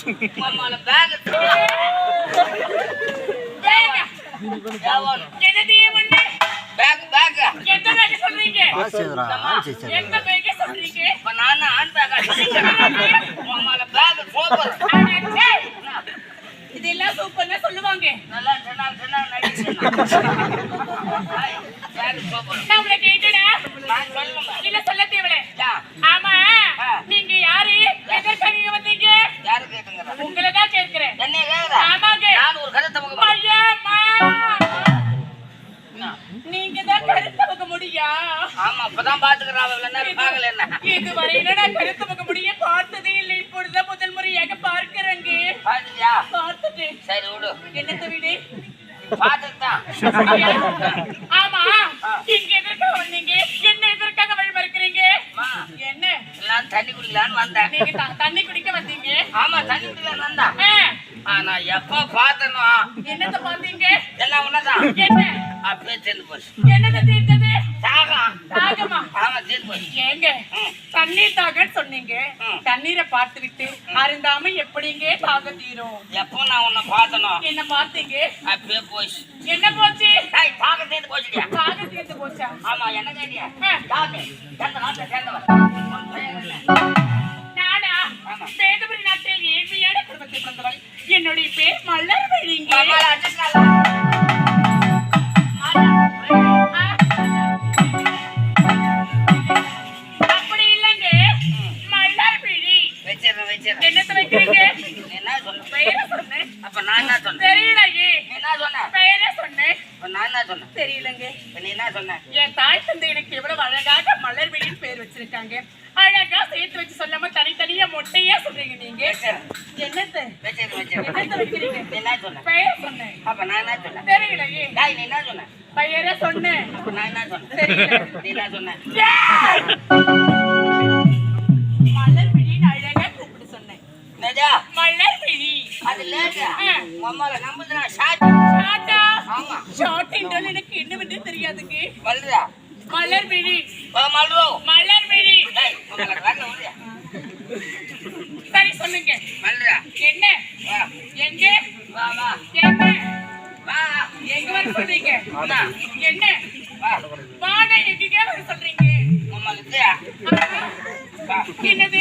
Back back back எந்த பேக்க சொல்றீங்க எந்த பேக்க சொல்றீங்க இப்ப நான் ஆன் பேக் உம்மால பேக் சூப்பர். இதெல்லாம் சூப்பர்னு சொல்லுவாங்க நல்லா சொன்னா சொன்னா இதுவரையில நான் கருத்து பக்க முடிய பார்த்ததே இல்லை. இப்பொழுதுதான் முதல் முறையாக பார்க்கிறேங்க பாத்துட்டியா பார்த்துட்டு. சரி விடு. என்னத்தை விடு? பாத்துட்டான் ஆமா. இங்க எதற்காக வந்தீங்க? என்ன எதற்காக வழி மறுக்கிறீங்க? என்ன? எல்லாம் தண்ணி குடிக்கலான்னு வந்தேன். நீங்க தண்ணி குடிக்க வந்தீங்க? ஆமா தண்ணி குடிக்கலான்னு வந்தேன். ஆனா எப்ப பார்த்தனோ? என்னத்த பாத்தீங்க எல்லாம் ஒன்னதான் என்ன? அப்படியே சேர்ந்து போச்சு. என்னத்த தீர்த்தது? தாகம் தாகமா ஆமா சேர்ந்து போச்சு. ஏங்க. ம். தண்ணீர் தாகன்னு சொன்னீங்க. தண்ணீரை பார்த்து விட்டு அருந்தாம எப்படிங்க தாக தீரும்? எப்போ நான் உன்னை பார்த்தனோ? என்ன பார்த்தீங்க? அப்படியே போச்சு என்ன போச்சு? டேய் தாகம் சேர்ந்து போச்சுடியா தாக தீர்த்து போச்சா? ஆமா என்ன கேட்டியா. யாரு எந்த நாட்டை நாட்டில் ஏழ்மையான குடும்பத்தில் பிறந்தவள். என்னுடைய பேர் மலர் வழிங்க என் தாய் தந்தை எனக்கு எவ்வளவு அழகாக மலர் விழின்னு பேர் வச்சிருக்காங்க அழகா சேர்த்து வச்சு சொல்லாம தனித்தனியா மொட்டையா சொல்றீங்க நீங்க. என்னத்த? பெயர் சொன்னேன்? தெரியலையே? பெயரை சொன்னேன்? மலர் விழின்னு அழகா கூப்பிட்டு சொன்னேன்? மலர் விழி அது லேட்டு. ஆ. உன் ஷார்ட் என்றால் எனக்கு என்னவென்று தெரியாதுங்க மல்லுடா. மலர் விழி வா, மல்லு. மலர் விழி? சரி சொல்லுங்க மல்லுடா. என்ன வா, எங்க வா, வா. என்ன வா. எங்க வர சொல்றீங்க என்ன வா. வாடா எங்கேயே வர சொல்றீங்க. என்னது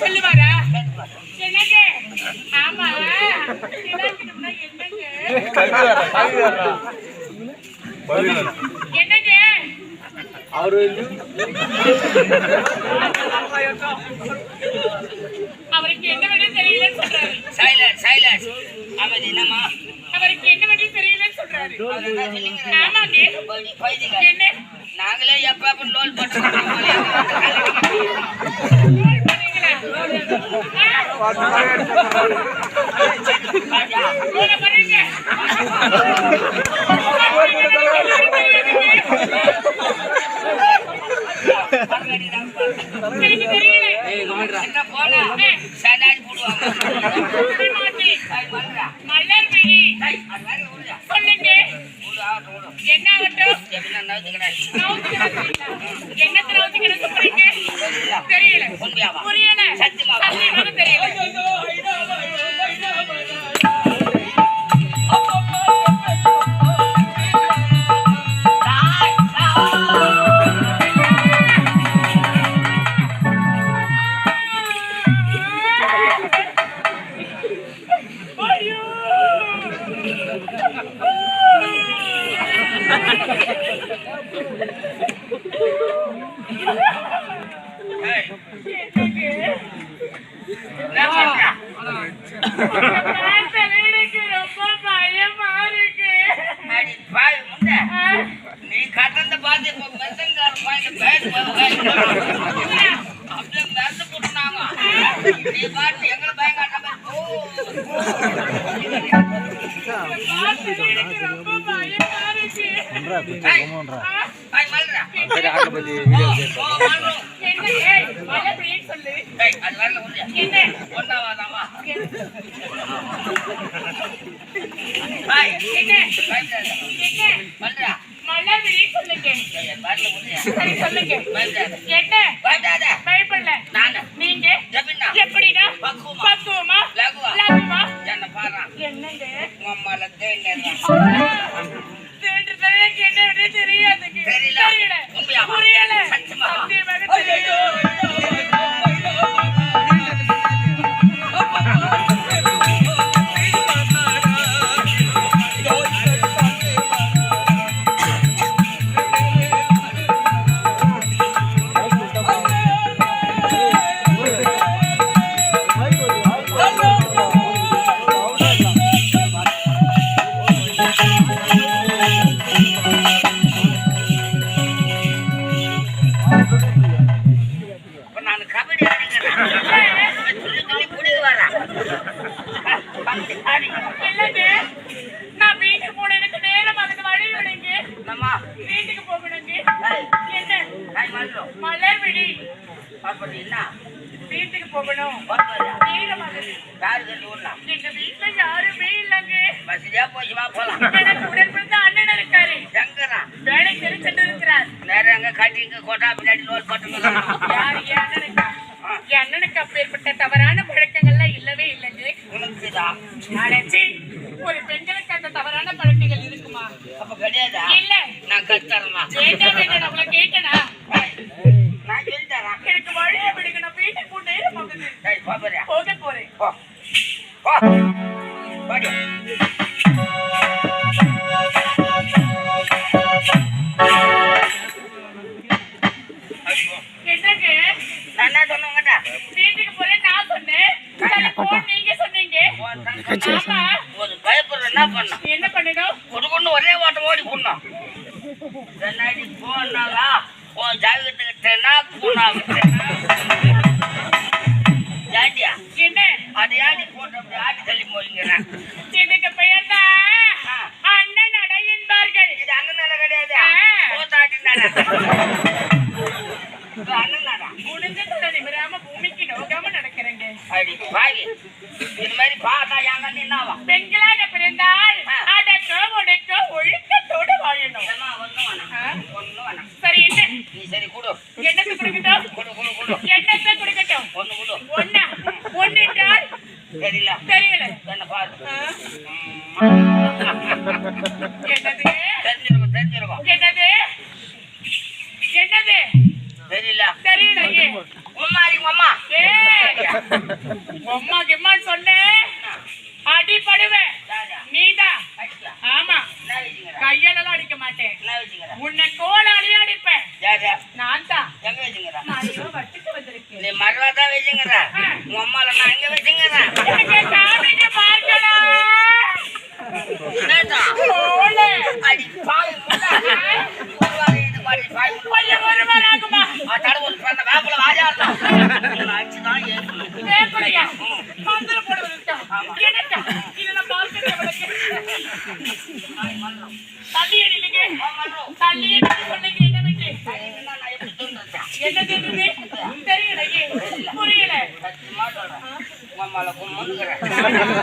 சொல்லுவாரா என்னங்க ஆமா இலக்கிடம்னா என்னங்க என்னங்க அவருக்கு என்ன வேணும் தெரியலன்னு சொல்றாரு சைலன்ஸ், சைலன்ஸ். அமைதி, என்னம்மா? அவருக்கு என்ன வேணும் தெரியலன்னு சொல்றாரு அது என்ன சொல்லுங்க? ஆமாங்க படி, பைதிங்க. என்ன நாங்களே எப்ப லோல். சொல்லுங்க. தெரியல புரியல சத்தியமாவா? சத்தியமாக தெரியல நீ கட்டத்தை பார்த்து இப்போ மெசங்கார பாயிண்ட் பேட் பாட்டு எங்களை பயம் இருக்கு நீங்க? எப்படிடா? பக்குவமா. லகுவா. என்னங்க? உன் மலத்தை என்ன இல்லைங்க நான் வீட்டுக்கு போன எனக்கு நேரம் அதுக்கு வழி விடுங்க. வீட்டுக்கு போகணுங்க. என்ன? மலர் விழி வீட்டுக்கு போகணும். நேரம் ஆகுது எங்க யாருமே இல்லைங்க. வசதியா போய் வா போலாம். உடன் பிறந்த அண்ணன் இருக்காரு. எங்கண்ணா வேலைக்கு இருக்கிறார் வேற எங்க கட்டிங்க கோட்டா பின்னாடி நோல் கொட்டுங்க யார் என் அண்ணனுக்கு? என் அண்ணனுக்கு அப்பேற்பட்ட தவறான எனக்கு மழையை விடுங்க நான் வீட்டுக்கு நேரம் போகிறேன் அம்மா கிம்மான்னு சொன்னேன் அடிப்படுவேன் நீதான் ஆமா. கையாலலாம் அடிக்க மாட்டேன். உன்னை கோலாலே அடிப்பேன். நான் தான். நீ மறுவாதான் வச்சுங்கிற உம்மால நான் எங்க வச்சு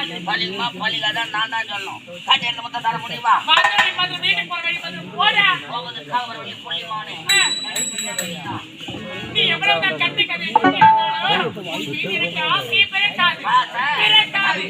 ஒருபோது பலிக்காது மதுரை மதுரை வீட்டுக்கு போற வழி மதுரை போடா ஆ. நீ எவ்வளவு தான் கட்டி கதை சொல்லி இருந்தாலும் உன் எனக்கு ஆசையே பிறக்காது பிறக்காது